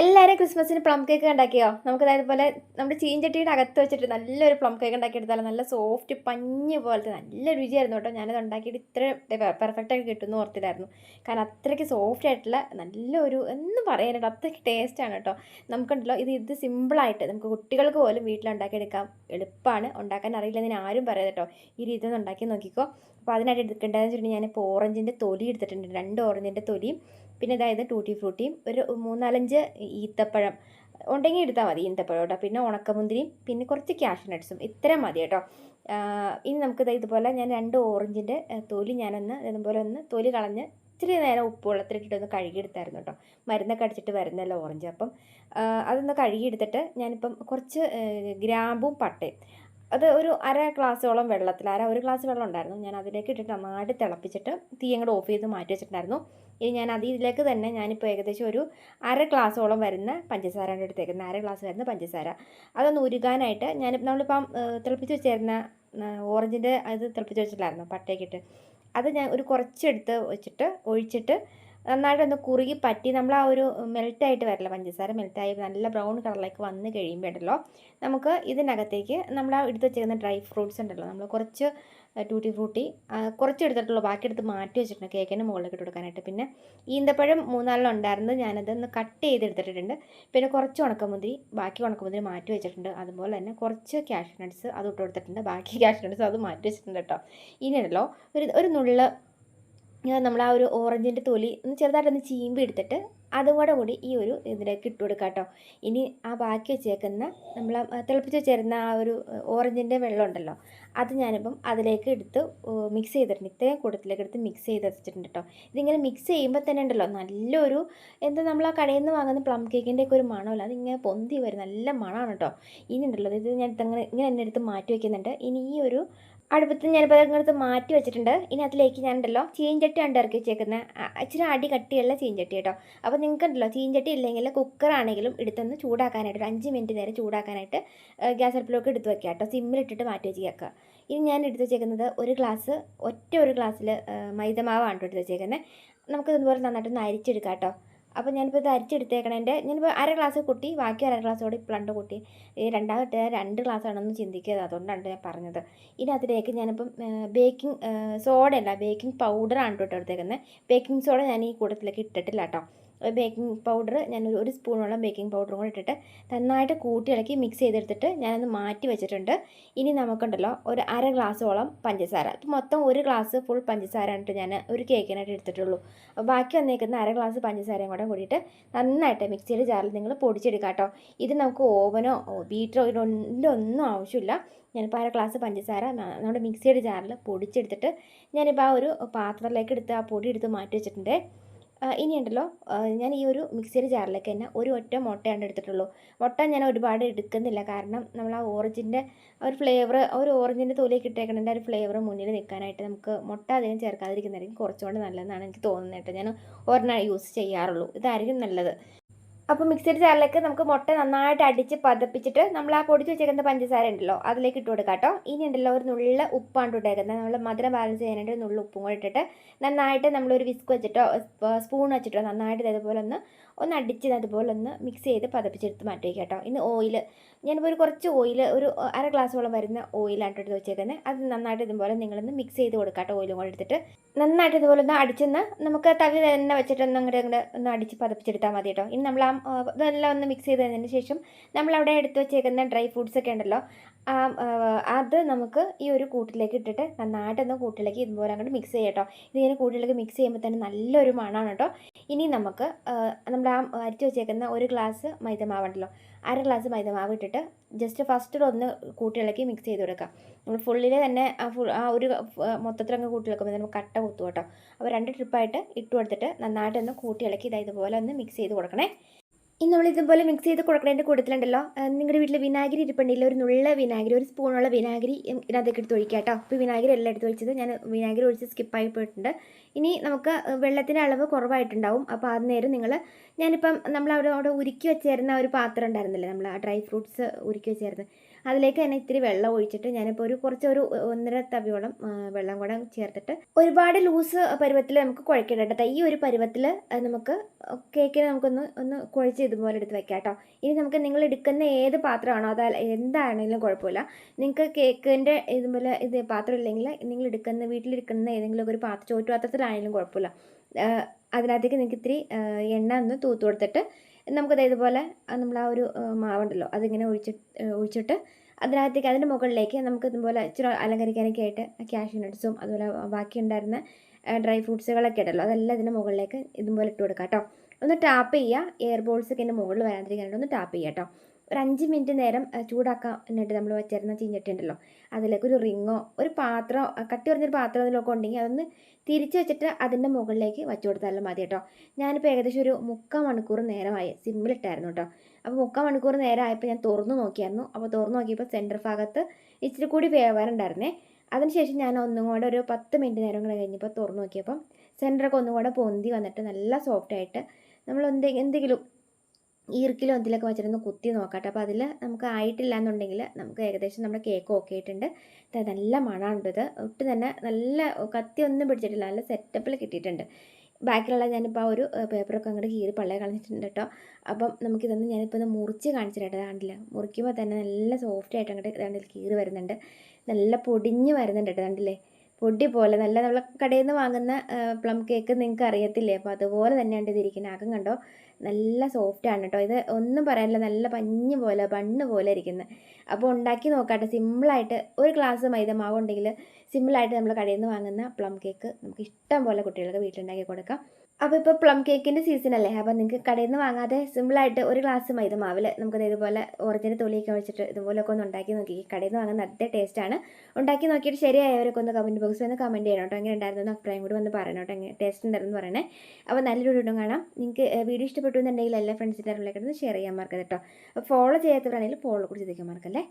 എല്ലാവരും ക്രിസ്മസിന് plum cake ഉണ്ടാക്കിയോ? നമുക്ക് അതേപോലെ നമ്മുടെ ചീഞ്ചട്ടിയുടെ അകത്ത് വെച്ചിട്ട് നല്ലൊരു പ്ലം കേക്ക് ഉണ്ടാക്കിയെടുത്താലും? നല്ല സോഫ്റ്റ് പഞ്ഞ് പോലത്തെ നല്ല രുചിയായിരുന്നു കേട്ടോ. ഞാനത് ഉണ്ടാക്കിയിട്ട് ഇത്ര പെർഫെക്റ്റായിട്ട് കിട്ടുമെന്ന് ഓർത്തില്ലായിരുന്നു. കാരണം അത്രയ്ക്ക് സോഫ്റ്റ് ആയിട്ടുള്ള നല്ലൊരു എന്ന് പറയാനായിട്ട് അത്രയ്ക്ക് ടേസ്റ്റാണ് കേട്ടോ. നമുക്കുണ്ടല്ലോ ഇത് ഇത് സിമ്പിളായിട്ട് നമുക്ക് കുട്ടികൾക്ക് പോലും വീട്ടിലുണ്ടാക്കിയെടുക്കാം എളുപ്പമാണ് ഉണ്ടാക്കാൻ അറിയില്ലെന്ന് ആരും പറയാം കേട്ടോ. ഈ രീതിയിൽ ഉണ്ടാക്കി നോക്കിക്കോ. അപ്പോൾ അതിനായിട്ട് എടുക്കേണ്ടതെന്ന് വെച്ചിട്ടുണ്ടെങ്കിൽ ഞാനിപ്പോൾ ഓറഞ്ചിന്റെ തൊലി എടുത്തിട്ടുണ്ട്. രണ്ട് ഓറഞ്ചിന്റെ തൊലിയും പിന്നെ അതായത് ടൂട്ടി ഫ്രൂട്ടിയും ഒരു മൂന്നാലഞ്ച് ഈത്തപ്പഴം. ഉണ്ടെങ്കിൽ എടുത്താൽ മതി ഈന്തപ്പഴം കേട്ടോ. പിന്നെ ഉണക്കമുന്തിരിയും പിന്നെ കുറച്ച് ക്യാഷ് നട്ട്സും. ഇത്ര മതി കേട്ടോ. ഇനി നമുക്ക് ഇതുപോലെ ഞാൻ രണ്ട് ഓറഞ്ചിന്റെ തൊലി ഞാനൊന്ന് ഇതുപോലെ ഒന്ന് തൊലി കളഞ്ഞ് ഇച്ചിരി നേരം ഉപ്പ് വെള്ളത്തിലിട്ടിട്ട് ഒന്ന് കഴുകിയെടുത്തായിരുന്നു കേട്ടോ. മരുന്നൊക്കെ അടിച്ചിട്ട് വരുന്നല്ലോ ഓറഞ്ച്. അപ്പം അതൊന്ന് കഴുകിയെടുത്തിട്ട് ഞാനിപ്പം കുറച്ച് ഗ്രാമ്പും പട്ടയും. അത് ഒരു അര ഗ്ലാസ്സോളം വെള്ളത്തിൽ അര ഒരു ഗ്ലാസ് വെള്ളം ഉണ്ടായിരുന്നു. ഞാൻ അതിലേക്ക് ഇട്ടിട്ട് നന്നായിട്ട് തിളപ്പിച്ചിട്ട് തീ അങ്ങോട്ട് ഓഫ് ചെയ്ത് മാറ്റി വെച്ചിട്ടുണ്ടായിരുന്നു. ഇനി ഞാൻ അതിലേക്ക് തന്നെ ഞാനിപ്പോൾ ഏകദേശം ഒരു അര ഗ്ലാസ്സോളം വരുന്ന പഞ്ചസാരയാണ് എടുത്തേക്കുന്നത് അര ഗ്ലാസ് വരുന്ന പഞ്ചസാര. അതൊന്ന് ഉരുകാനായിട്ട് ഞാൻ നമ്മളിപ്പം തിളപ്പിച്ച് വെച്ചിരുന്ന ഓറഞ്ചിന്റെ അത് തിളപ്പിച്ച് വെച്ചിട്ടില്ലായിരുന്നു പട്ടയ്ക്കിട്ട് അത് ഞാൻ ഒരു കുറച്ചെടുത്ത് വെച്ചിട്ട് ഒഴിച്ചിട്ട് നന്നായിട്ടൊന്ന് കുറുകി പറ്റി നമ്മൾ ആ ഒരു മെൽറ്റായിട്ട് വരില്ല പഞ്ചസാര മെൽറ്റായി നല്ല ബ്രൗൺ കളറിലേക്ക് വന്ന് കഴിയുമ്പോൾ ഉണ്ടല്ലോ നമുക്ക് ഇതിനകത്തേക്ക് നമ്മൾ ആ എടുത്ത് ഡ്രൈ ഫ്രൂട്ട്സ് ഉണ്ടല്ലോ നമ്മൾ കുറച്ച് ടൂട്ടി ഫ്രൂട്ടി കുറച്ച് എടുത്തിട്ടുള്ളൂ. ബാക്കി എടുത്ത് മാറ്റി വെച്ചിട്ടുണ്ട്. കേക്കിന്റെ മുകളിലേക്ക് കൊടുക്കാനായിട്ട്. പിന്നെ ഈന്തപ്പഴം മൂന്നാലെണ്ണം ഉണ്ടായിരുന്നു ഞാനത് ഒന്ന് കട്ട് ചെയ്തെടുത്തിട്ടുണ്ട് പിന്നെ കുറച്ച് ഉണക്കമുന്തിരി ബാക്കി ഉണക്കമുന്തിരി മാറ്റി വെച്ചിട്ടുണ്ട്. അതുപോലെ തന്നെ കുറച്ച് ക്യാഷ് നട്ട്സ് അത് ഇട്ട് കൊടുത്തിട്ടുണ്ട്. ബാക്കി ക്യാഷ് നട്ട്സ് അത് മാറ്റി വെച്ചിട്ടുണ്ട് കേട്ടോ. ഇനിയല്ലോ ഒരു ഒരു നുള്ള നമ്മൾ ആ ഒരു ഓറഞ്ചിന്റെ തൊലി ഒന്ന് ചെറുതായിട്ടൊന്ന് ചീമ്പി എടുത്തിട്ട് അതും കൂടെ കൂടി ഈ ഒരു ഇതിലേക്ക് ഇട്ട് കൊടുക്കുക കേട്ടോ. ഇനി ആ ബാക്കി വെച്ചേക്കുന്ന നമ്മൾ തിളപ്പിച്ച് വെച്ചിരുന്ന ആ ഒരു ഓറഞ്ചിന്റെ വെള്ളം ഉണ്ടല്ലോ അത് ഞാനിപ്പം അതിലേക്ക് എടുത്ത് മിക്സ് ചെയ്തിട്ടുണ്ട്. ഇത്രയും കൂട്ടത്തിലേക്ക് എടുത്ത് മിക്സ് ചെയ്ത് വെച്ചിട്ടുണ്ട് കേട്ടോ. ഇതിങ്ങനെ മിക്സ് ചെയ്യുമ്പോൾ തന്നെ ഉണ്ടല്ലോ നല്ലൊരു എന്താ നമ്മൾ ആ കടയിൽ നിന്ന് വാങ്ങുന്ന പ്ലം കേക്കിന്റെ ഒക്കെ ഒരു മണമല്ല അതിങ്ങനെ പൊന്തി വരും. നല്ല മണമാണ് കേട്ടോ. ഇനി ഉണ്ടല്ലോ ഇത് ഞാൻ ഇങ്ങനെ ഇങ്ങനെ എന്നെ എടുത്ത് മാറ്റി വയ്ക്കുന്നുണ്ട് ഇനി ഈ ഒരു അടുപ്പത്ത് ഞാനിപ്പോൾ അങ്ങനത്തെ മാറ്റി വെച്ചിട്ടുണ്ട്. ഇനി അതിലേക്ക് ഞാനുണ്ടല്ലോ ചീഞ്ചട്ടി ഉണ്ട് ഇറക്കി വെച്ചേക്കുന്നത് ഇച്ചിരി അടി കട്ടിയുള്ള ചീഞ്ചട്ടി കേട്ടോ. അപ്പോൾ നിങ്ങൾക്ക് ഉണ്ടല്ലോ ചീഞ്ചട്ടി ഇല്ലെങ്കിൽ കുക്കറാണെങ്കിലും എടുത്തൊന്ന് ചൂടാക്കാനായിട്ട് ഒരു അഞ്ച് മിനിറ്റ് നേരം ചൂടാക്കാനായിട്ട് ഗ്യാസ് അടുപ്പിലൊക്കെ എടുത്ത് വെക്കുക കേട്ടോ. സിമ്മിലിട്ടിട്ട് മാറ്റി വെച്ച് കേൾക്കുക ഇനി ഞാൻ എടുത്ത് വെച്ചേക്കുന്നത് ഒരു ഗ്ലാസ് ഒറ്റ ഒരു ഗ്ലാസ്സിൽ മൈദമാവാണ് എടുത്ത് വെച്ചേക്കുന്നത് നമുക്കിതുപോലെ നന്നായിട്ടൊന്ന് അരിച്ചെടുക്കാം കേട്ടോ. അപ്പോൾ ഞാനിപ്പോൾ ഇത് അരിച്ചെടുത്തേക്കണേന്റെ ഞാനിപ്പോൾ അര ഗ്ലാസ് കുട്ടി ബാക്കി അര ഗ്ലാസ് കൂടി പ്ലണ്ട് കുട്ടി. ഈ രണ്ടാമത്തെ രണ്ട് ഗ്ലാസ് ആണെന്ന് ചിന്തിക്കരുത്. അതുകൊണ്ടാണ് ഞാൻ പറഞ്ഞത്. ഇനി അതിലേക്ക് ഞാനിപ്പം ബേക്കിംഗ് സോഡ അല്ല ബേക്കിംഗ് പൗഡറാണ് കേട്ടോ എടുത്തേക്കുന്നത് ബേക്കിംഗ് സോഡ ഞാൻ ഈ കൂട്ടത്തിലേക്ക് ഇട്ടിട്ടില്ല കേട്ടോ. ബേക്കിംഗ് പൗഡർ ഞാൻ ഒരു സ്പൂണോളം ബേക്കിംഗ് പൗഡറും കൂടെ ഇട്ടിട്ട് നന്നായിട്ട് കൂട്ടി ഇളക്കി മിക്സ് ചെയ്തെടുത്തിട്ട് ഞാനത് മാറ്റി വെച്ചിട്ടുണ്ട്. ഇനി നമുക്കുണ്ടല്ലോ ഒരു അര ഗ്ലാസ്സോളം പഞ്ചസാര. മൊത്തം ഒരു ഗ്ലാസ് ഫുൾ പഞ്ചസാര ഞാൻ ഒരു കേക്കിനായിട്ട് എടുത്തിട്ടുള്ളൂ. ബാക്കി വന്നേക്കുന്ന അര ഗ്ലാസ് പഞ്ചസാരയും കൂടെ കൂടിയിട്ട് നന്നായിട്ട് മിക്സിയുടെ ജാറിൽ നിങ്ങൾ പൊടിച്ചെടുക്കാം കേട്ടോ ഇത് നമുക്ക് ഓവനോ ബീറ്ററോ ഇതിലൊന്നും ആവശ്യമില്ല. ഞാനിപ്പോൾ അര ഗ്ലാസ് പഞ്ചസാര നമ്മുടെ മിക്സിയുടെ ജാറിൽ പൊടിച്ചെടുത്തിട്ട് ഞാനിപ്പോൾ ആ ഒരു പാത്രത്തിലേക്ക് എടുത്ത് ആ പൊടി എടുത്ത് മാറ്റി വെച്ചിട്ടുണ്ട്. ഇനിയുണ്ടല്ലോ. ഞാൻ ഈ ഒരു മിക്സിയുടെ ജാറിലേക്ക് തന്നെ ഒരു ഒറ്റ മുട്ടയാണ് എടുത്തിട്ടുള്ളൂ. മുട്ട ഞാൻ ഒരുപാട് എടുക്കുന്നില്ല. കാരണം നമ്മൾ ആ ഓറഞ്ചിന്റെ ഒരു ഫ്ലേവർ ഒരു ഓറഞ്ചിന്റെ തൊലിയൊക്കെ ഇട്ടേക്കണതിന്റെ ഒരു ഫ്ലേവർ മുന്നിൽ നിൽക്കാനായിട്ട് നമുക്ക് മുട്ട അധികം ചേർക്കാതിരിക്കുന്നതായിരിക്കും കുറച്ചുകൊണ്ട് നല്ലതെന്നാണ് എനിക്ക് തോന്നുന്നത് കേട്ടോ. ഞാൻ ഒരെണ്ണം യൂസ് ചെയ്യാറുള്ളൂ. ഇതായിരിക്കും നല്ലത്. അപ്പോൾ മിക്സിയുടെ ജാറിലേക്ക് നമുക്ക് മുട്ട നന്നായിട്ട് അടിച്ച് പതപ്പിച്ചിട്ട് നമ്മൾ ആ പൊടിച്ച് വെച്ചേക്കുന്ന പഞ്ചസാര ഉണ്ടല്ലോ അതിലേക്ക് ഇട്ട് കൊടുക്കാം കേട്ടോ. ഇനി ഉണ്ടല്ലോ ഒരു നുള്ള ഉപ്പാണ് ഇട്ടേക്കുന്നത് നമ്മൾ മധുരം ബാലൻസ് ചെയ്യാനായിട്ട് ഒരു നുള്ള ഉപ്പും കൂടെ ഇട്ടിട്ട് നന്നായിട്ട് നമ്മളൊരു വിസ്ക് വെച്ചിട്ടോ സ്പൂൺ വെച്ചിട്ടോ നന്നായിട്ട് ഇതേപോലെ ഒന്ന് ഒന്ന് അടിച്ച് അതുപോലെ ഒന്ന് മിക്സ് ചെയ്ത് പതപ്പിച്ചെടുത്ത് മാറ്റി കേട്ടോ. ഇന്ന് ഓയിൽ ഞാനിപ്പോൾ ഒരു കുറച്ച് ഓയിൽ ഒരു അര ഗ്ലാസ്സോളം വരുന്ന ഓയിലാണ് എടുത്ത് വെച്ചേക്കുന്നത്. അത് നന്നായിട്ട് ഇതുപോലെ നിങ്ങളൊന്ന് മിക്സ് ചെയ്ത് കൊടുക്കാം കേട്ടോ ഓയിലും കൂടെ എടുത്തിട്ട് നന്നായിട്ട് ഇതുപോലെ ഒന്ന് അടിച്ചെന്ന് നമുക്ക് തവി തന്നെ വെച്ചിട്ട് ഒന്ന് അങ്ങോട്ട് ഒന്ന് അടിച്ച് പതപ്പിച്ചെടുത്താൽ മതി കേട്ടോ. ഇനി നമ്മൾ ആ ഇതെല്ലാം ഒന്ന് മിക്സ് ചെയ്തതിന് ശേഷം നമ്മൾ അവിടെ എടുത്ത് വെച്ചേക്കുന്ന ഡ്രൈ ഫ്രൂട്ട്സ് ഒക്കെ ഉണ്ടല്ലോ അത് നമുക്ക് ഈ ഒരു കൂട്ടിലേക്ക് ഇട്ടിട്ട് നന്നായിട്ടൊന്ന് കൂട്ടിലേക്ക് ഇതുപോലെ അങ്ങോട്ട് മിക്സ് ചെയ്യാം കേട്ടോ. ഇതിങ്ങനെ കൂട്ടിലേക്ക് മിക്സ് ചെയ്യുമ്പോൾ തന്നെ നല്ലൊരു മണമാണ് കേട്ടോ. ഇനി നമുക്ക് നമ്മൾ ആ അരിച്ചു വെച്ചേക്കുന്ന ഒരു ഗ്ലാസ് മൈദമാവുണ്ടല്ലോ അര ഗ്ലാസ് മൈദമാവ് ഇട്ടിട്ട് ജസ്റ്റ് ഫസ്റ്റ് ഒന്ന് കൂട്ടിളക്കി മിക്സ് ചെയ്ത് കൊടുക്കാം. നമ്മൾ ഫുള്ളിൽ തന്നെ ആ ഫുൾ ആ ഒരു മൊത്തത്തിലങ്ങ് കൂട്ടി വെക്കുമ്പോൾ നമുക്ക് കട്ട കുത്തു കേട്ടോ. അപ്പോൾ രണ്ട് ട്രിപ്പായിട്ട് ഇട്ട് കൊടുത്തിട്ട് നന്നായിട്ടൊന്ന് കൂട്ടിളക്കി ഇതാ ഇതുപോലെ ഒന്ന് മിക്സ് ചെയ്ത് കൊടുക്കണേ. ഇനി നമ്മൾ ഇതുപോലെ മിക്സ് ചെയ്ത് കൊടുക്കുന്നതിന്റെ കൂട്ടത്തിലുണ്ടല്ലോ. നിങ്ങളുടെ വീട്ടിൽ വിനാഗിരി ഇരിപ്പുണ്ടെങ്കിൽ ഒരു നുള്ള വിനാഗിരി ഒരു സ്പൂണുള്ള വിനാഗിരി ഇതിനകത്തേക്ക് എടുത്ത് ഒഴിക്കുക കേട്ടോ. അപ്പോൾ വിനാഗിരി എല്ലാം എടുത്ത് ഒഴിച്ചത്. ഞാൻ വിനാഗിരി ഒഴിച്ച് സ്കിപ്പായി പോയിട്ടുണ്ട്. ഇനി നമുക്ക് വെള്ളത്തിന്റെ അളവ് കുറവായിട്ടുണ്ടാവും. അപ്പോൾ അത് നേരം നിങ്ങൾ ഞാനിപ്പം നമ്മൾ അവിടെ അവിടെ ഉരുക്കി വെച്ചേരുന്ന ഒരു പാത്രം ഉണ്ടായിരുന്നില്ലേ? നമ്മൾ ആ ഡ്രൈ ഫ്രൂട്ട്സ് ഉരുക്കി വെച്ചേരുന്നത്. അതിലേക്ക് തന്നെ ഇത്തിരി വെള്ളം ഒഴിച്ചിട്ട് ഞാനിപ്പോൾ ഒരു കുറച്ച് ഒരു ഒന്നര തവിയോളം വെള്ളം കൂടെ ചേർത്തിട്ട് ഒരുപാട് ലൂസ് പരുവത്തിൽ നമുക്ക് കുഴക്കേണ്ട കേട്ടോ. ഈ ഒരു പരുവത്തിൽ നമുക്ക് കേക്കിന് നമുക്കൊന്ന് ഒന്ന് കുഴച്ച് ഇതുപോലെ എടുത്ത് വെക്കാം കേട്ടോ. ഇനി നമുക്ക് നിങ്ങൾ എടുക്കുന്ന ഏത് പാത്രമാണോ അത് എന്താണെങ്കിലും കുഴപ്പമില്ല. നിങ്ങൾക്ക് കേക്കിന്റെ ഇതുപോലെ ഇത് പാത്രം ഇല്ലെങ്കിൽ നിങ്ങൾ എടുക്കുന്ന വീട്ടിലിരിക്കുന്ന ഏതെങ്കിലും ഒരു പാത്രം ചോറ്റുപാത്രത്തിലാണെങ്കിലും കുഴപ്പമില്ല. അതിനകത്തേക്ക് നിങ്ങൾക്ക് ഇത്തിരി എണ്ണ ഒന്ന് തൂത്ത് കൊടുത്തിട്ട് നമുക്കത് ഇതുപോലെ നമ്മൾ ആ ഒരു മാവുണ്ടല്ലോ അതിങ്ങനെ ഒഴിച്ച് ഒഴിച്ചിട്ട് അതിനകത്തേക്ക് അതിന്റെ മുകളിലേക്ക് നമുക്ക് ഇതുപോലെ ഇച്ചിരി അലങ്കരിക്കാനൊക്കെ ആയിട്ട് ക്യാഷ്യൂ നട്ട്സും അതുപോലെ ബാക്കി ഉണ്ടായിരുന്ന ഡ്രൈ ഫ്രൂട്ട്സുകളൊക്കെ ഉണ്ടല്ലോ അതെല്ലാം ഇതിന്റെ മുകളിലേക്ക് ഇതുപോലെ ഇട്ട് കൊടുക്കാം കേട്ടോ ഒന്ന് ടാപ്പ് ചെയ്യുക എയർ ബോൾസൊക്കെ ഇതിന്റെ മുകളിൽ വരാതിരിക്കാനായിട്ട് ഒന്ന് ടാപ്പ് ചെയ്യുക കേട്ടോ ഒരു അഞ്ച് മിനിറ്റ് നേരം ചൂടാക്കാനായിട്ട് നമ്മൾ വച്ചിരുന്ന തീഞ്ഞിട്ടുണ്ടല്ലോ അതിലേക്ക് ഒരു റിങ്ങോ ഒരു പാത്രം കട്ടി കുറഞ്ഞൊരു പാത്രം അതിലൊക്കെ ഉണ്ടെങ്കിൽ അതൊന്ന് തിരിച്ച് വെച്ചിട്ട് അതിന്റെ മുകളിലേക്ക് വച്ചു കൊടുത്താലും മതി കേട്ടോ. ഞാനിപ്പോൾ ഏകദേശം ഒരു മുക്കാൽ മണിക്കൂർ നേരമായി സിമ്മിലിട്ടായിരുന്നു കേട്ടോ. അപ്പോൾ മുക്കാൽ മണിക്കൂർ നേരമായപ്പോൾ ഞാൻ തുറന്നു നോക്കിയായിരുന്നു. അപ്പോൾ തുറന്നു നോക്കിയപ്പോൾ സെന്റർ ഭാഗത്ത് ഇച്ചിരി കൂടി വേവാറുണ്ടായിരുന്നേ അതിനുശേഷം ഞാൻ ഒന്നും കൂടെ ഒരു പത്ത് മിനിറ്റ് നേരം കൂടെ കഴിഞ്ഞപ്പോൾ തുറന്നു നോക്കിയപ്പം സെന്ററൊക്കെ ഒന്നും കൂടെ പൊന്തി വന്നിട്ട് നല്ല സോഫ്റ്റായിട്ട് നമ്മൾ എന്തെ എന്തെങ്കിലും ഈർക്കിലോ എന്തിലൊക്കെ വെച്ചിട്ടൊന്ന് കുത്തി നോക്കട്ടെ. അപ്പോൾ അതിൽ നമുക്ക് ആയിട്ടില്ല എന്നുണ്ടെങ്കിൽ നമുക്ക് ഏകദേശം നമ്മുടെ കേക്ക് ഓക്കെ ആയിട്ടുണ്ട്. നല്ല മണമുണ്ട് ഇത് ഒട്ടും തന്നെ നല്ല കത്തി ഒന്നും പിടിച്ചിട്ടില്ല. നല്ല സെറ്റപ്പിൽ കിട്ടിയിട്ടുണ്ട്. ബാക്കിലുള്ള ഞാനിപ്പോൾ ആ ഒരു പേപ്പറൊക്കെ അങ്ങോട്ട് കീറി പള്ളയെ കളഞ്ഞിട്ടുണ്ട് കേട്ടോ അപ്പം നമുക്കിതൊന്ന് ഞാനിപ്പോൾ ഒന്ന് മുറിച്ച് കാണിച്ചിട്ട് കണ്ടില്ല? മുറിക്കുമ്പോൾ തന്നെ നല്ല സോഫ്റ്റ് ആയിട്ട് അങ്ങോട്ട് ദാണ്ടിൽ കീറി വരുന്നുണ്ട്. നല്ല പൊടിഞ്ഞ് വരുന്നുണ്ട് കേട്ടോ കണ്ടില്ലേ? പൊടി പോലെ നല്ല നമ്മൾ കടയിൽ നിന്ന് വാങ്ങുന്ന പ്ലം കേക്ക് നിങ്ങൾക്ക് അറിയത്തില്ലേ? അപ്പോൾ അതുപോലെ തന്നെയാണ് ഇതിരിക്കുന്നത് അകം കണ്ടോ? നല്ല സോഫ്റ്റ് ആണ് കേട്ടോ. ഇത് ഒന്നും പറയാനില്ല നല്ല പഞ്ഞ് പോലെ ബണ്ണ് പോലെ ഇരിക്കുന്നത് അപ്പോൾ ഉണ്ടാക്കി നോക്കാട്ടെ. സിമ്പിളായിട്ട് ഒരു ഗ്ലാസ് മൈദ മാവ് ഉണ്ടെങ്കിൽ സിമ്പിളായിട്ട് നമ്മൾ കടയിൽ നിന്ന് വാങ്ങുന്ന പ്ലം കേക്ക് നമുക്ക് ഇഷ്ടം പോലെ കുട്ടികൾക്ക് വീട്ടിലുണ്ടാക്കി കൊടുക്കാം. അപ്പോൾ ഇപ്പോൾ പ്ലം കേക്കിന്റെ സീസൺ അല്ലേ? അപ്പോൾ നിങ്ങൾക്ക് കടയിൽ നിന്ന് വാങ്ങാതെ സിമ്പിളായിട്ട് ഒരു ഗ്ലാസ് മൈദ മാവിൽ നമുക്കത് ഇതുപോലെ ഒറിജിനൽ തൊലിയൊക്കെ വെച്ചിട്ട് ഇതുപോലൊക്കെ ഒന്ന് ഉണ്ടാക്കി നോക്കി. കടയിൽ നിന്ന് വാങ്ങുന്ന അതേ ടേസ്റ്റാണ് ഉണ്ടാക്കി നോക്കിയിട്ട് ശരിയായവരൊക്കെ ഒന്ന് കമന്റ് ബോക്സിൽ ഒന്ന് കമന്റ് ചെയ്യണം കേട്ടോ. എങ്ങനെ ഉണ്ടായിരുന്നു അഭിപ്രായം കൂടി വന്ന് പറയണം കേട്ടോ. എങ്ങനെ ടേസ്റ്റ് ഉണ്ടായിരുന്നു പറയണേ. അപ്പോൾ നല്ലൊരു വീഡിയോ കാണാം. നിങ്ങൾക്ക് വീഡിയോ ഇഷ്ടപ്പെട്ടു എന്നുണ്ടെങ്കിൽ എല്ലാ ഫ്രണ്ട്സിന്റെ അറിവിലേക്ക് ഷെയർ ചെയ്യാൻ മറക്കരുത് കേട്ടോ. ഫോളോ ചെയ്യാത്തവരാണെങ്കിൽ ഫോളോ കൂടി ചെയ്തേക്കാൻ മറക്കല്ലേ?